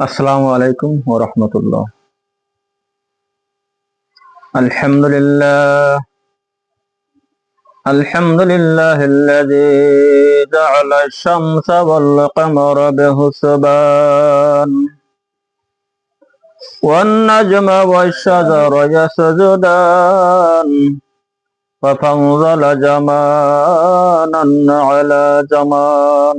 আসসালামু আলাইকুম ওয়া রাহমাতুল্লাহ আলহামদুলিল্লাহ الحمد لله الذي جعل الشمس والقمر بحسبان والنجم والشجر يسجدان وفضل جمانا على جمان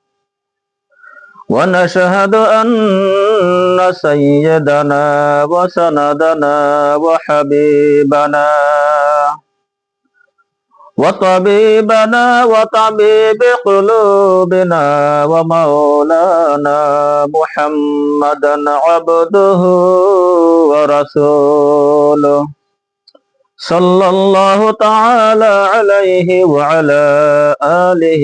ونشهد أن سيدنا وسندنا وحبيبنا وطبيبنا وطبيب قلوبنا ومولانا محمدا عبده ورسوله صلى الله تعالى عليه وعلى آله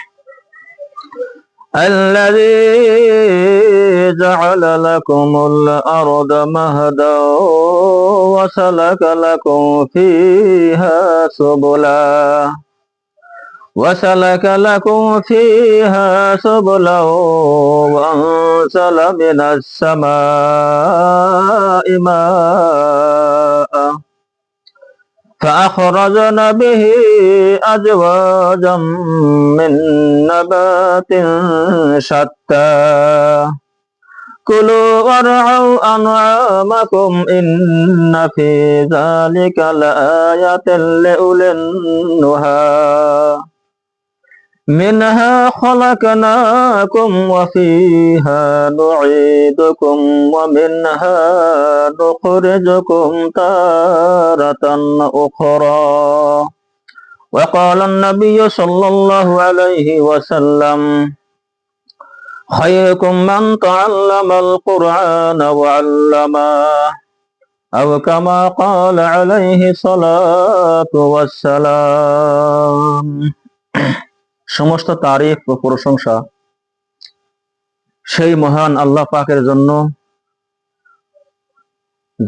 الذي جعل لكم الأرض مهدا وسلك لكم فيها سبلا. وسلك لكم فيها سبلا وأنزل من السماء ماء. فأخرجنا به أزواجا من نبات شتى كلوا وارعوا أنعامكم إن في ذلك لآية لأولي النهى منها خلقناكم وفيها نعيدكم ومنها نخرجكم تارة أخرى وقال النبي صلى الله عليه وسلم خيركم من تعلم القرآن وعلمه أو كما قال عليه الصلاة والسلام সমস্ত তারিফ ও প্রশংসা সেই মহান আল্লাহ পাকের জন্য,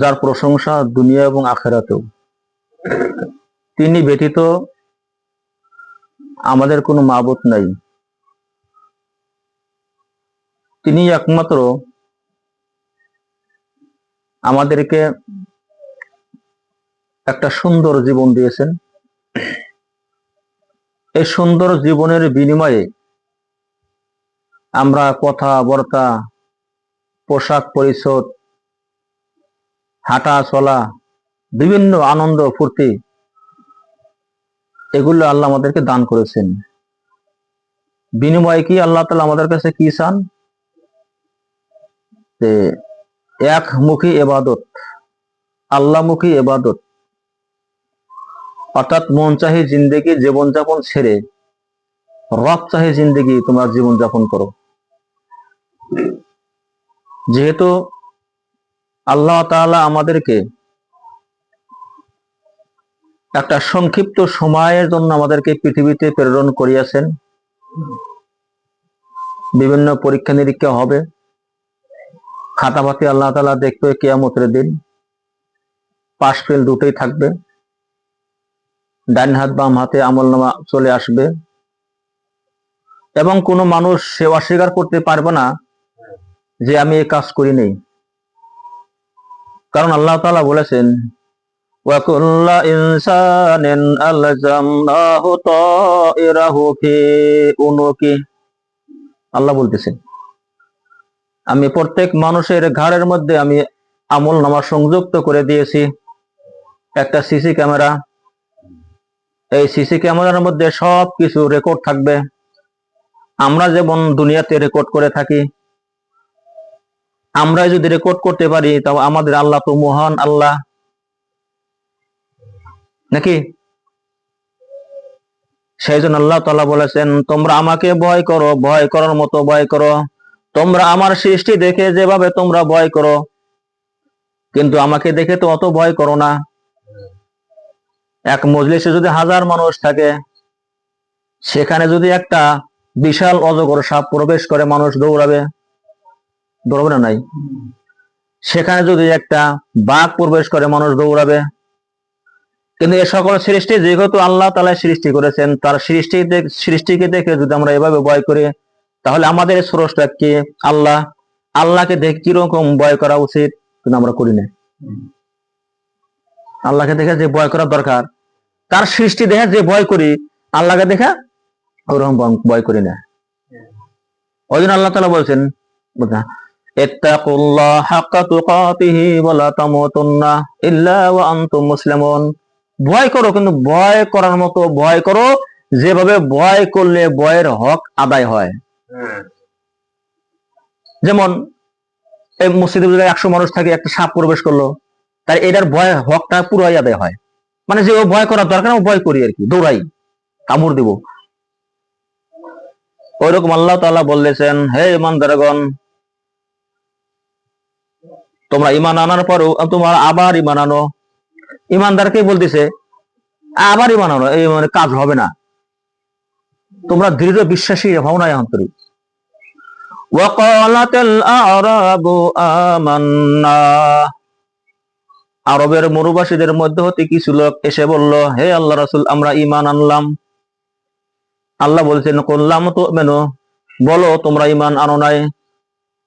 যার প্রশংসা দুনিয়া এবং আখেরাতেও। তিনি ব্যতীত আমাদের কোনো মাবুত নাই। তিনি একমাত্র আমাদেরকে একটা সুন্দর জীবন দিয়েছেন। এই সুন্দর জীবনের বিনিময়ে আমরা কথা, বর্তা, পোশাক পরিচ্ছদ, হাঁটা চলা, বিভিন্ন আনন্দ, ফুর্তি, এগুলো আল্লাহ আমাদেরকে দান করেছেন। বিনিময়ে কি আল্লাহ তালা আমাদের কাছে কি চান? একমুখী এবাদত আল্লাহমুখী এবাদত অর্থাৎ মন চাহি জিন্দেগি জীবনযাপন ছেড়ে রব চাহি জিন্দেগি, তোমরা জীবনযাপন করো। যেহেতু আল্লাহ তাআলা আমাদেরকে একটা সংক্ষিপ্ত সময়ের জন্য আমাদেরকে পৃথিবীতে প্রেরণ করিয়াছেন, বিভিন্ন পরীক্ষা নিরীক্ষা হবে খাতাপাতি আল্লাহ তাআলা দেখবে কেয়ামতের দিন, পাশ ফেল দুটোই থাকবে। ডান হাত বাম হাতে আমল নামা চলে আসবে এবং কোনো মানুষ সে অস্বীকার করতে পারবে না যে আমি এই কাজ করি নেই কারণ আল্লাহ তাআলা বলেছেন وَكُلَّ إِنسَانٍ أَلْزَمْنَاهُ طَائِرَهُ فِي عُنُقِهِ আল্লাহ বলতেছেন আমি প্রত্যেক মানুষের ঘাড়ের মধ্যে আমি আমল নামা সংযুক্ত করে দিয়েছি একটা সিসি ক্যামেরা এই সিসি ক্যামেরার মধ্যে সব কিছু রেকর্ড থাকবে। আমরা যেমন দুনিয়াতে রেকর্ড করে থাকি আমরা যদি রেকর্ড করতে পারি, তাও আমাদের আল্লাহ তো মহান আল্লাহ। নাকি? সেই জন্য আল্লাহ তাআলা বলেছেন, তোমরা আমাকে ভয় করো, ভয় করার মতো ভয় করো। তোমরা আমার সৃষ্টি দেখে যেভাবে তোমরা ভয় করো, কিন্তু আমাকে দেখে তো অত ভয় করো না। এক মজলিসে যদি হাজার মানুষ থাকে, সেখানে যদি একটা বিশাল অজগর সাপ প্রবেশ করে, মানুষ দৌড়াবে দৌড়াবে না নাই? সেখানে যদি একটা বাঘ প্রবেশ করে, মানুষ দৌড়াবে। কিন্তু এ সকল সৃষ্টি যেহেতু আল্লাহ তালা সৃষ্টি করেছেন, তার সৃষ্টি সৃষ্টিকে দেখে যদি আমরা এভাবে ভয় করি, তাহলে আমাদের স্রষ্টা কে? আল্লাহ। আল্লাহকে দেখে কীরকম ভয় করা উচিত? কিন্তু আমরা করি না। আল্লাহকে দেখে যে ভয় করা দরকার। তার সৃষ্টি দেখে যে ভয় করি, আল্লাহকে দেখা ওরকম ভয়- করি না। ওই জন্য আল্লাহ তালা বলছেন ভয় করো, কিন্তু ভয় করার মতো ভয় করো, যেভাবে ভয় করলে ভয়ের হক আদায় হয়। যেমন, এই মসজিদে একশো মানুষ থাকে, একটা সাপ প্রবেশ করল, তার এটার ভয় হকটা পুরোই আদায় হয়। মানে যে ও ভয় করার দরকার না, ও ভয় করি আর কি দৌড়াই কামড় দিব ওইরকম আল্লাহ তাআলা বললেছেন হে ইমানদারগণ তোমরা ইমান আনার পরও তোমার আবার ইমান আনো ইমানদারকে বলতেছে আবার ইমান আনো এই মানে কাজ হবে না তোমরা দৃঢ় বিশ্বাসী হও না অন্তরে وقالت الأعراب آمنا আরবের মরুবাসীদের মধ্যে হতে কিছু লোক এসে বলল, হে আল্লাহ রাসূল, আমরা ঈমান আনলাম। আল্লাহ বলছেন করলাম তো মেনো বলো, তোমরা ঈমান আনো নাই।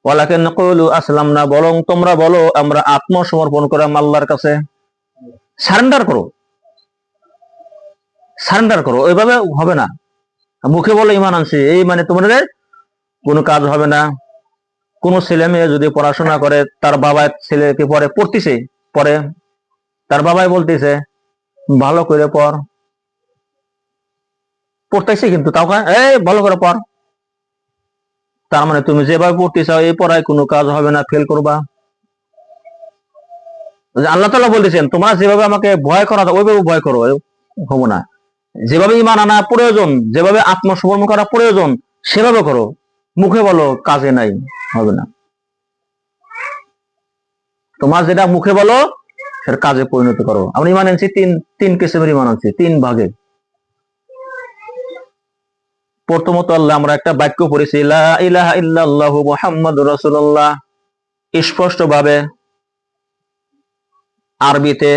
ওয়ালাকিন কইলু আসলাম না বরং তোমরা বলো, আমরা আত্মসমর্পণ করলাম আল্লাহর কাছে। সারেন্ডার করো। সারেন্ডার করো। ওইভাবে হবে না। মুখে বলো ইমান আনছি। এই মানে তোমাদের কোনো কাজ হবে না। কোনো ছেলে মেয়ে যদি পড়াশোনা করে, তার বাবা ছেলেকে পড়ে পড়তিছে পরে তার বাবাই বলতেছে, ভালো করে পড়। পড়তেছে কিন্তু তাও এই, ভালো করে পড়। তার মানে তুমি যেভাবে পড়তে চাও এই পড়ায় কোনো কাজ হবে না ফেল করবা। আল্লাহ তালা বলতেছেন, তোমরা যেভাবে আমাকে ভয় করা, ওইভাবে ভয় করো হব না। যেভাবে ইমান আনা প্রয়োজন, যেভাবে আত্মসমর্পণ করা প্রয়োজন, সেভাবে করো। মুখে বলো, কাজে নাই, হবে না। তোমার যেটা মুখে বলো, সেটা কাজে পরিণত করো। আমরা ইমান আনছি তিন তিন কিসেমের ইমান আনছি, তিন ভাগে। প্রথমত আল্লাহ আমরা একটা বাক্য পড়েছি ইলাহা ইল্লাল্লাহু মুহাম্মাদুর রাসূলুল্লাহ। স্পষ্ট ভাবে আরবিতে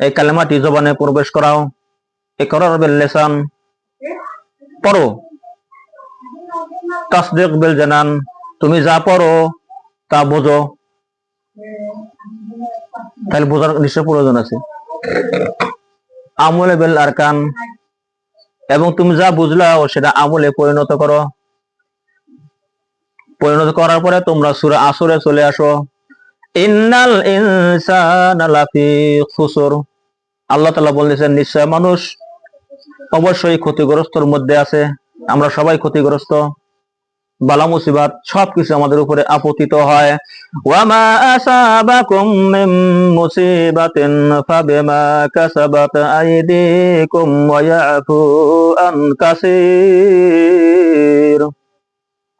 এই কালেমাটি জবানে প্রবেশ করাও। ইকরার বিল লিসান, পড়ো। তাসদিক বিল জানান, তুমি যা পড়ো, তা বোঝো। তাহলে বোঝার নিশ্চয় প্রয়োজন আছে। আমলে বেল আরকান, এবং তুমি যা বুঝলাও সেটা আমলে পরিণত করো। পরিণত করার পরে তোমরা সূরা আসরে চলে আসো। ইন্নাল ইনসানা লাফি খুসুর। আল্লাহ তাআলা বলেছেন নিশ্চয় মানুষ অবশ্যই ক্ষতিগ্রস্তর মধ্যে আছে। আমরা সবাই ক্ষতিগ্রস্ত। বালা মুসিবাত সবকিছু আমাদের উপরে আপতিত হয়।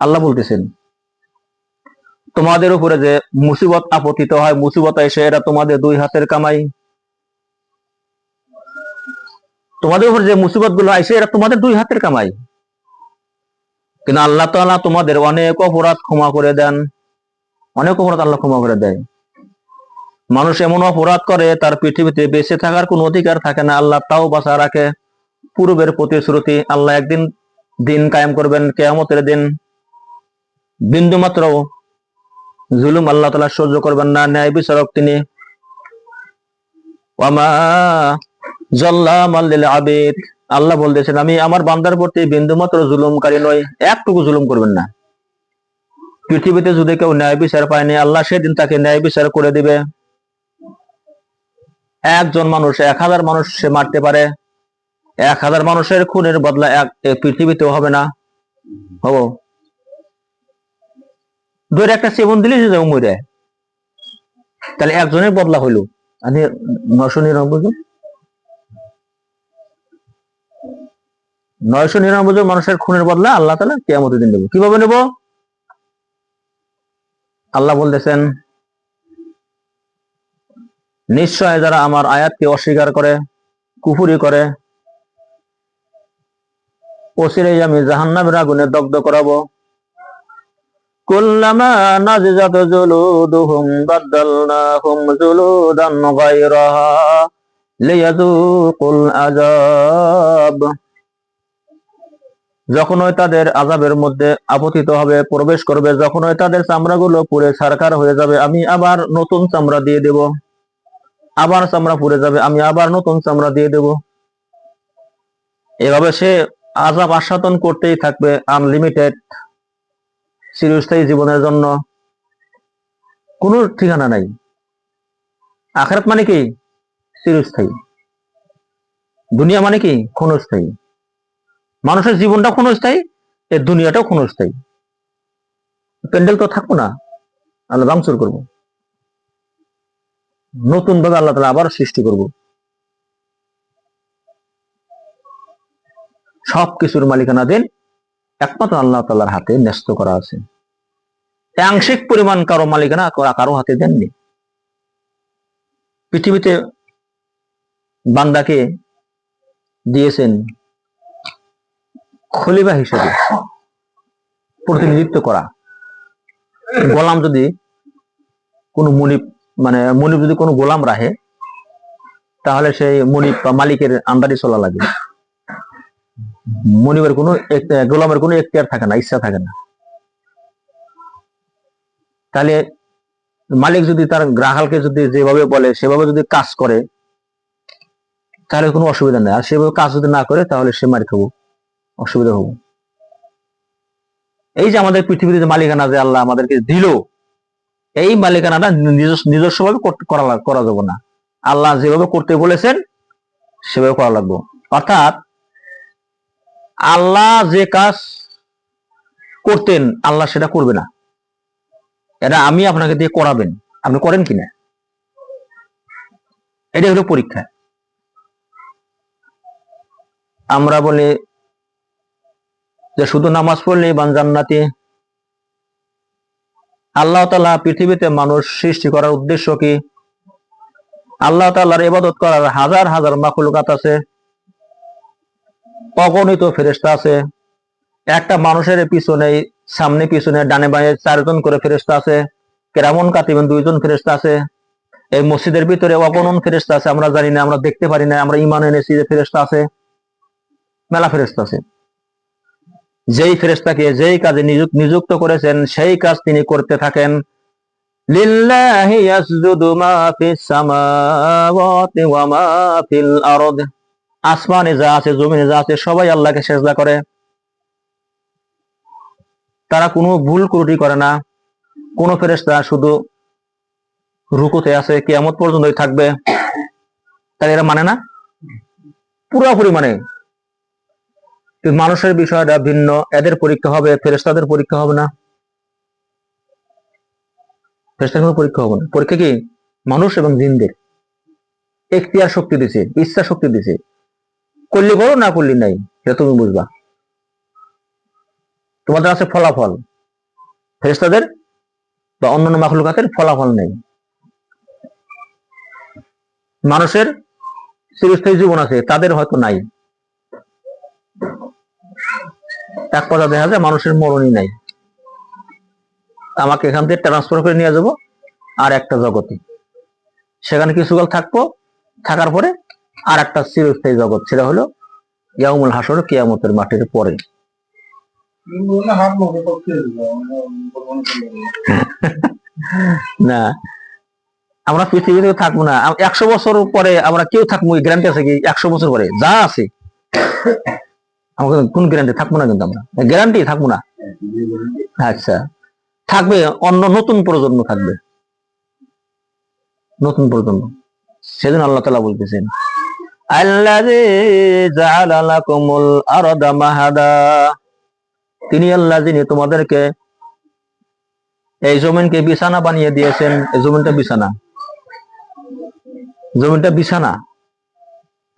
আল্লাহ বলতেছেন, তোমাদের উপরে যে মুসিবত আপতিত হয়, মুসিবত এসে এরা তোমাদের দুই হাতের কামাই। তোমাদের উপর যে মুসিবতগুলো আসে, এরা তোমাদের দুই হাতের কামাই। কিন্তু আল্লাহ তাআলা তোমাদের অনেক অপরাধ ক্ষমা করে দেন। অনেক অপরাধ আল্লাহ ক্ষমা করে দেয়। মানুষ এমন অপরাধ করে, তার পৃথিবীতে বেঁচে থাকার কোনো অধিকার থাকে না। আল্লাহ তাও বাঁচা রাখে। পূর্বের প্রতিশ্রুতি আল্লাহ একদিন দিন কায়েম করবেন, কেয়ামতের দিন। বিন্দু মাত্র জুলুম আল্লাহ তালা সহ্য করবেন না, ন্যায় বিচারক তিনি। ওয়ামা আল্লাহ বলতেছেন, আমি আমার বান্দার প্রতি বিন্দু মাত্র জুলুমকারী নই, একটুকু জুলুম করবেন না। পৃথিবীতে যদি কেউ ন্যায় বিচার পায়নি আল্লাহ সেদিন তাকে ন্যায় বিচার করে দিবে। একজন মানুষ, এক হাজার মানুষ সে মারতে পারে। এক হাজার মানুষের খুনের বদলা এক পৃথিবীতেও হবে না। হব। ধরে একটা সেবন দিলে সে মরে তাহলে একজনের বদলা হইল। আমি নশো নিরানব্বই নয়শো নিরানব্বই জন মানুষের খুনের বদলা আল্লাহ তালা কেমন দিন নেব কীভাবে নেব? আল্লাহ বলতেছেন, নিশ্চয় যারা আমার আয়াতকে অস্বীকার করে, কুফুরি করে আমি জাহান্নামের আগুনে দগ্ধ করাবো। যখনই তাদের আজাবের মধ্যে আপতিত হবে, প্রবেশ করবে, যখনই তাদের চামড়াগুলো পুড়ে ছারখার হয়ে যাবে, আমি আবার নতুন চামড়া দিয়ে দেব। আবার চামড়া পুড়ে যাবে, আমি আবার নতুন চামড়া দিয়ে দেব। এভাবে সে আজাব আস্বাদন করতেই থাকবে আনলিমিটেড চিরস্থায়ী জীবনের জন্য। কোনো ঠিকানা নাই। আখরাত মানে কি? চিরস্থায়ী। দুনিয়া মানে কি? ক্ষণস্থায়ী। মানুষের জীবনটা ক্ষণস্থায়ী এই দুনিয়াটাও ক্ষণস্থায়ী। প্যান্ডেল তো থাকব না, আল্লাহ ভাঙচুর করব। নতুন ভাবে আল্লাহ তালা আবার সৃষ্টি করব। সব কিছুর মালিকানা দিন একমাত্র আল্লাহ তাল্লাহর হাতে ন্যস্ত করা আছে। আংশিক পরিমাণ কারও মালিকানা কারও হাতে দেননি। পৃথিবীতে বান্দাকে দিয়েছেন খলিফা হিসেবে প্রতিনিধিত্ব করা। গোলাম যদি কোনো মুনিপ মানে মনিব যদি কোনো গোলাম রাখে, তাহলে সেই মনিব বা মালিকের আন্ডারে চলা লাগে। মনিবের কোনো গোলামের কোনো এখতিয়ার থাকে না, ইচ্ছা থাকে না। তাহলে মালিক যদি তার গ্রাহককে যদি যেভাবে বলে, সেভাবে যদি কাজ করে, তাহলে কোনো অসুবিধা নেই। আর সেভাবে কাজ যদি না করে, তাহলে সে মারি খাব। অসুবিধা হব। এই যে আমাদের পৃথিবীতে মালিকানা যে আল্লাহ আমাদেরকে দিল, এই মালিকানাটা নিজস্ব করতে- করা করা যাবে না। আল্লাহ যেভাবে করতে বলেছেন, সেভাবে করা লাগবে। অর্থাৎ আল্লাহ যে কাজ করতেন, আল্লাহ সেটা করবে না। এটা আমি আপনাকে দিয়ে করাবেন। আপনি করেন কিনা? এটা হলো পরীক্ষা। আমরা বলি যে শুধু নামাজ পড়লেই বান জান্নাতি। আল্লাহ তালা পৃথিবীতে মানুষ সৃষ্টি করার উদ্দেশ্য কি? আল্লাহ তাল্লাহর ইবাদত করার হাজার হাজার মাখলুকাত আছে, অগণিত ফেরেস্তা আছে। একটা মানুষের পিছনে, সামনে পিছনে, ডানে বাঁয়ে চারজন করে ফেরেস্তা আছে, কেরামন কাতিবেন দুইজন ফেরেস্তা আছে। এই মসজিদের ভিতরে অগণন ফেরেস্তা আছে, আমরা জানি না, আমরা দেখতে পারি না, আমরা ইমান এনেছি যে ফেরেস্তা আছে, মেলা ফেরেস্তা আছে। যেই ফেরেস্তাকে যেই কাজে নিযুক- নিযুক্ত করেছেন, সেই কাজ তিনি করতে থাকেন। আসমানে যা আছে, জমিনে যা আছে, সবাই আল্লাহকে সেজদা করে। তারা কোনো ভুল ত্রুটি করে না। কোন ফেরেশতা শুধু রুকুতে আছে, কিয়ামত পর্যন্তই থাকবে। তাহলে এরা মানে না? পুরোপুরি মানে। মানুষের বিষয়টা ভিন্ন, এদের পরীক্ষা হবে ফেরেস্তাদের পরীক্ষা হবে না। ফেরেশতাদের কোনো পরীক্ষা হবে না। পরীক্ষা কি? মানুষ এবং জিনদের। এখতিয়ার শক্তি দিছে, ইচ্ছা শক্তি দিছে। করলি করো, না করলি নাই সেটা তুমি বুঝবা। তোমাদের আছে ফলাফল। ফেরেশতাদের বা অন্যান্য মাখলুকাতের ফলাফল নেই। মানুষের চিরস্থায়ী জীবন আছে, তাদের হয়তো নাই। এক কথা দেখা যায়, মানুষের মরণই নাই। আমাকে এখান থেকে ট্রান্সফার করে নিয়ে যাব, আর একটা জগতে। সেখানে কিছুকাল থাকব, থাকার পরে আর একটা চিরস্থায়ী জগৎ, সেটা হলো ইয়ামুল হাসর কিয়ামতের মাটির পরে। না, আমরা পৃথিবীতে থাকব না। একশো বছর পরে আমরা কেউ থাকব গ্যারান্টি আছে কি? একশো বছর পরে, যা আছে। আমাকে কোন গ্যারান্টি থাকব না কিন্তু আমরা। গ্যারান্টি থাকব না। আচ্ছা। থাকবে, অন্য নতুন প্রজন্ম থাকবে। নতুন প্রজন্ম। সেদিন আল্লাহ তালা বলতেছেন তিনি আল্লাহ, যিনি তোমাদেরকে এই জমিনকে বিছানা বানিয়ে দিয়েছেন। এই জমিনটা বিছানা। জমিনটা বিছানা।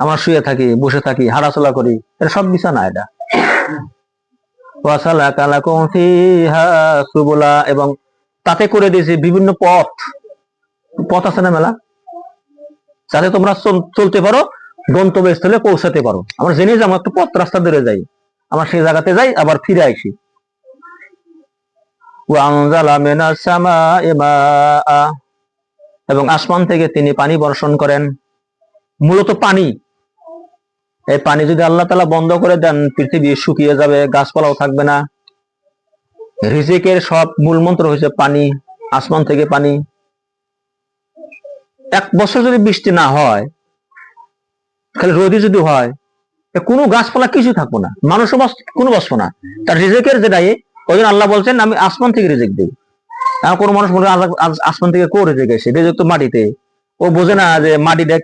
আমরা শুয়ে থাকি, বসে থাকি, হাঁটাচলা করি এটা সব বিছানা এটা এবং তাতে করে দিয়েছি বিভিন্ন পথ। পথ আছে না মেলা? যাতে তোমরা চল- চলতে পারো, গন্তব্যস্থলে পৌঁছাতে পারো। আমরা জেনে যে আমরা একটা পথ রাস্তা ধরে যাই। আমরা সেই জায়গাতে যাই, আবার ফিরে আসি। এবং আসমান থেকে তিনি পানি বর্ষণ করেন। মূলত পানি। এই পানি যদি আল্লাহ তালা বন্ধ করে দেন, পৃথিবী শুকিয়ে যাবে, গাছপালাও থাকবে না। রিজিকের সব মূল মন্ত্র হয়েছে পানি, আসমান থেকে পানি। এক বছর যদি বৃষ্টি না হয়, খালি রোদি যদি হয় কোনো গাছপালা কিছু থাকব না। মানুষও কোনো বাঁচবো না। তার রিজিকের যেটাই ওই জন্য আল্লাহ বলছেন, আমি আসমান থেকে রিজিক দিই। আর কোনো মানুষ মনে আসমান থেকে কো রিজিক এসে রিজিক তো মাটিতে। ও বোঝে না যে মাটি দেখ,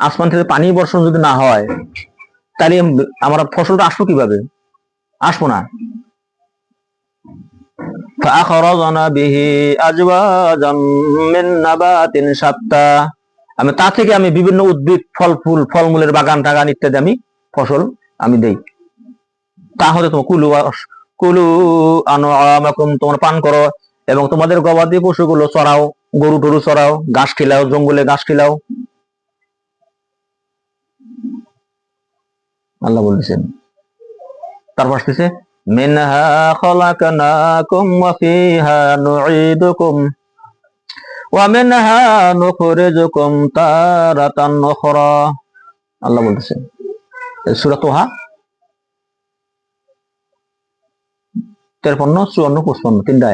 আসমান থেকে পানি বর্ষণ যদি না হয় তাহলে আমার ফসলটা আসলো কীভাবে? আসব না। আমি তা থেকে আমি বিভিন্ন উদ্ভিদ, ফল ফুল, ফলমূলের বাগান, টাগান ইত্যাদি আমি ফসল আমি দেই। তাহলে তোমার কুলু কুলু আনো তোমরা পান করো এবং তোমাদের গবাদি পশুগুলো চড়াও, গরু টরু চড়াও, গাছ খিলাও, জঙ্গলে গাছ খিলাও। আল্লাহ বলেছেন। তারপর আসতেছে আল্লাহ বলতেছেন 53 54 55 তিনটা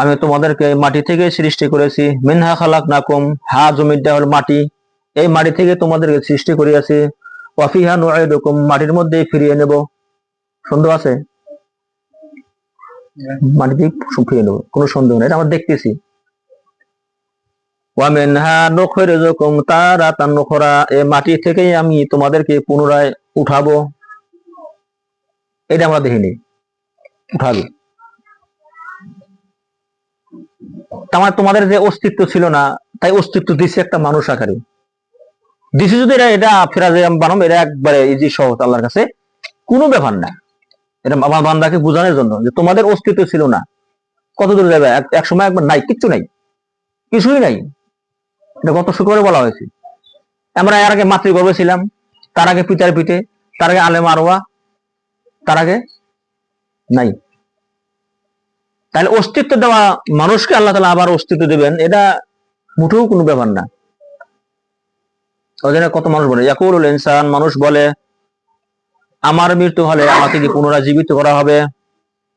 আমি তোমাদেরকে মাটি থেকে সৃষ্টি করেছি। মিনহা খালাকনাকুম, হা জমিটা হল মাটি। এই মাটি থেকে তোমাদেরকে সৃষ্টি করিয়াছি। ওয়াফিহা নুঈদুকুম, মাটির মধ্যেই ফিরিয়ে নেব। সন্দেহ আছে? মাটিতে ফিরিয়ে নেব, কোনো সন্দেহ নেই। আমরা দেখতেছি। ওয়ামিনহা নুখরিজুকুম তারাতান উখরা এই মাটি থেকেই আমি তোমাদেরকে পুনরায় উঠাবো। এটা আমরা দেখিনি। উঠাবে। তার মানে তোমাদের যে অস্তিত্ব ছিল না, তাই অস্তিত্ব দিছে একটা মানুষ আকারে। দিছে যদি এটা এটা ফেরা যে বানাম, এটা একবারে ইজি সহজ, আল্লাহর কাছে। কোনো ব্যাপার না। এটা আমার বান্দাকে বোঝানোর জন্য যে তোমাদের অস্তিত্ব ছিল না। কত দূর যাবে? এক- সময় একবার নাই, কিচ্ছু নাই। কিছুই নাই। এটা গত শুক্রবারে বলা হয়েছে। আমরা এর আগে মাতৃগর্ভে ছিলাম। তার আগে পিতার পিঠে, তার আগে আলেম আরোয়া, তার আগে নাই। তাহলে অস্তিত্ব দেওয়া মানুষকে আল্লাহ তালা আবার অস্তিত্ব দেবেন, এটা মুঠেও কোনো ব্যাপার না। কত মানুষ বলে ইয়াকুল ইনসান, মানুষ বলে, আমার মৃত্যু হলে আমাকে কি পুনরায় জীবিত করা হবে?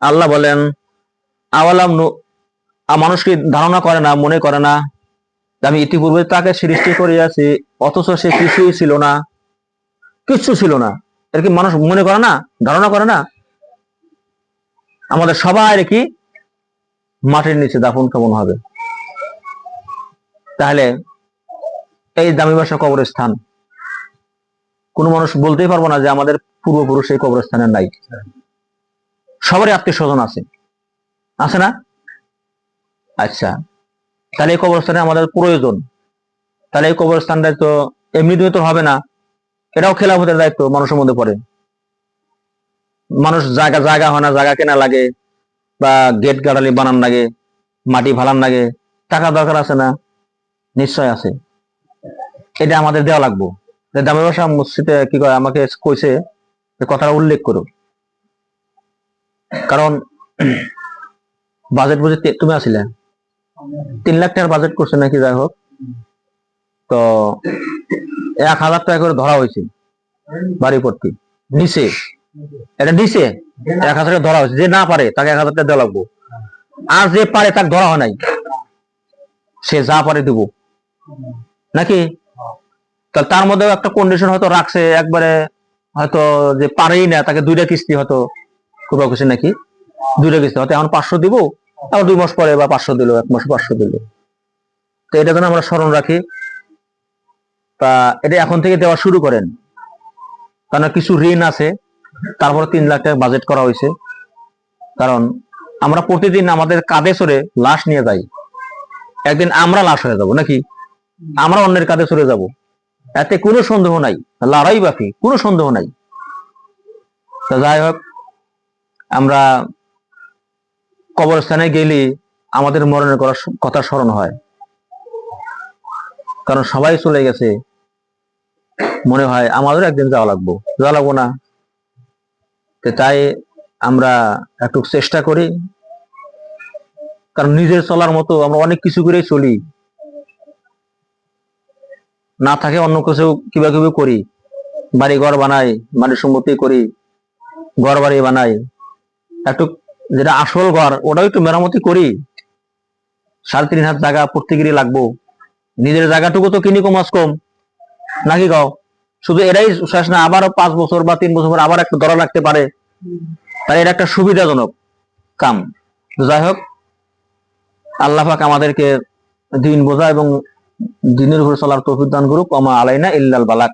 আল্লাহ বলেন, আওয়ালাম মানুষ কি ধারণা করে না, মনে করে না? আমি ইতিপূর্বে তাকে সৃষ্টি করিয়াছি, অথচ সে কিছুই ছিল না, কিচ্ছু ছিল না। এর কি মানুষ মনে করে না, ধারণা করে না? আমাদের সবাই কি মাটির নিচে দাফন কেমন হবে। তাহলে এই দামি বাসা কবরস্থান। কোন মানুষ বলতেই পারব না যে আমাদের পূর্বপুরুষ এই কবরস্থানে নাই। সবারই আত্মীয় স্বজন আছে। আছে না? আচ্ছা। তাহলে এই কবরস্থানে আমাদের প্রয়োজন। তাহলে এই কবরস্থানটা তো এমনিতে তো হবে না। এটাও খেলাফতের দায়িত্ব মানুষের মধ্যে পড়ে। মানুষ জায়গা জায়গা হয় না, জায়গা কেনা লাগে বা গেট গাড়ালি বানান লাগে, মাটি ভালান লাগে, টাকা দরকার আছে না? নিশ্চয় আছে। এটা আমাদের দেওয়া লাগবো। দামি বাসা মসজিদে কি কয়, আমাকে কইছে কথাটা উল্লেখ করো কারণ বাজেট বুঝে তুমি আসিলে। তিন লাখ টাকার বাজেট করছে নাকি, যাই হোক। তো এক হাজার টাকা করে ধরা হয়েছে বাড়ি প্রতি নিচে। এটা নিচে। এক হাজার টাকা ধরা হয়েছে। যে না পারে, তাকে এক হাজার টাকা দেওয়া লাগবো। আর যে পারে, তাকে ধরা হয় নাই। সে যা পারে দিব। নাকি? তাহলে তার মধ্যে একটা কন্ডিশন হয়তো রাখছে, একবারে হয়তো যে পারেই না, তাকে দুইটা কিস্তি হয়তো কোথাও কিছু নাকি? দুইটা কিস্তি, হয়তো এখন পাঁচশো দিব, আবার দুই মাস পরে বা পাঁচশো দিল, এক মাসে পাঁচশো দিল। তো এটা যেন আমরা স্মরণ রাখি। তা এটা এখন থেকে দেওয়া শুরু করেন। কারণ কিছু ঋণ আছে, তারপরে তিন লাখ টাকা বাজেট করা হয়েছে। কারণ আমরা প্রতিদিন আমাদের কাঁধে সরে লাশ নিয়ে যাই। একদিন আমরা লাশ হয়ে যাব, নাকি? আমরা অন্যের কাঁধে সরে যাব। এতে কোনো সন্দেহ নাই, লড়াই বাকি, কোনো সন্দেহ নাই। তো যাই হোক, আমরা কবরস্থানে গেলে আমাদের মরণের কথা- স্মরণ হয়। কারণ সবাই চলে গেছে। মনে হয় আমাদের একদিন যাওয়া লাগবো। যাওয়া লাগবো না। তাই আমরা একটু চেষ্টা করি। কারণ নিজের চলার মতো আমরা অনেক কিছু করেই চলি। না থাকে অন্য কিছু কিবা কিবি করি, বাড়ি ঘর বানাই বাড়ি সম্পত্তি করি, ঘর বাড়ি বানাই। একটু যেটা আসল ঘর, ওটাও একটু মেরামতি করি। সাড়ে তিন হাজার জায়গা প্রত্যেকেরই লাগবো। নিজের জায়গাটুকু তো কিনি কমাস কম। নাকি গাও শুধু এরাই শেষ না, আবারও পাঁচ বছর বা তিন বছর আবার একটা ধরা লাগতে পারে। তাই এটা একটা সুবিধাজনক কাম। যাই হোক, আল্লাহ পাক আমাদেরকে দিন বোঝা এবং দিনের উপর চলার তৌফিক দান করুক আমা আলাইনা ইল্লাল বালাক।